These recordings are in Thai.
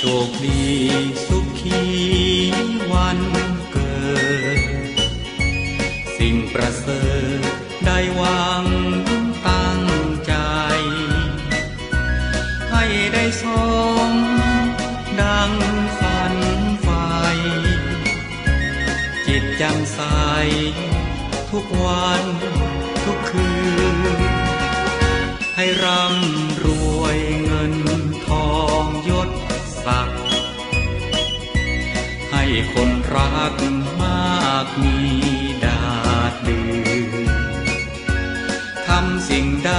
ชคดีสุขีวันเกิด สิ่งประเสริฐได้วังตั้งใจ ให้ได้สมดังฝันไฟจิตจำใสทุกวันทุกคืน ให้ร่ำ สิ่งใด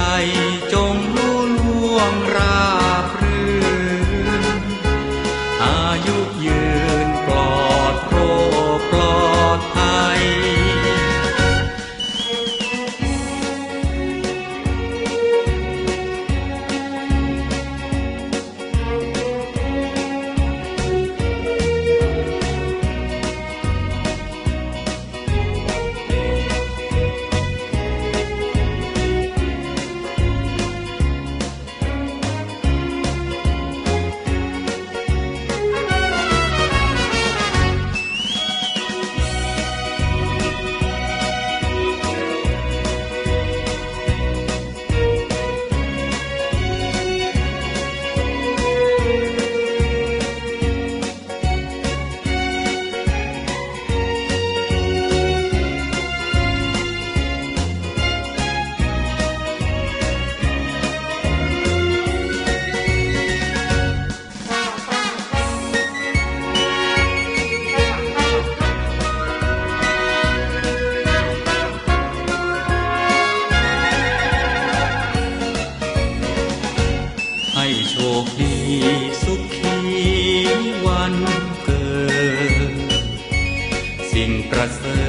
ประเสริ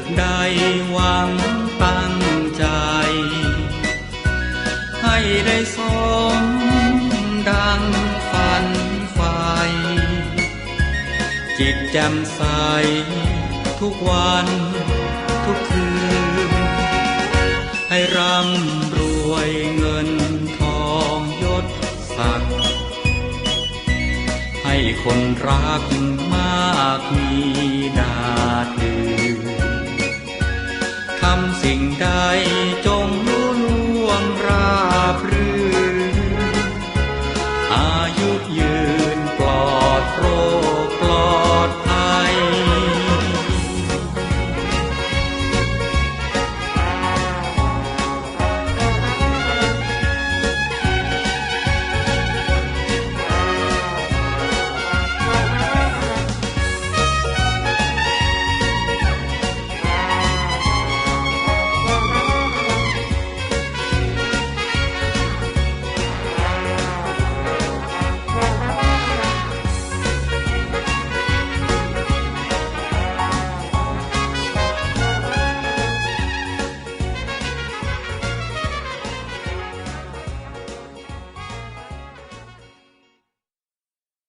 ฐได้หวังตั้งใจ ให้ได้สมดังฝันไฟจิตแจ่มใสทุกวันทุกคืน ให้ร่ำรวยเงินทองยศศักดิ์ให้คนรักมากมีด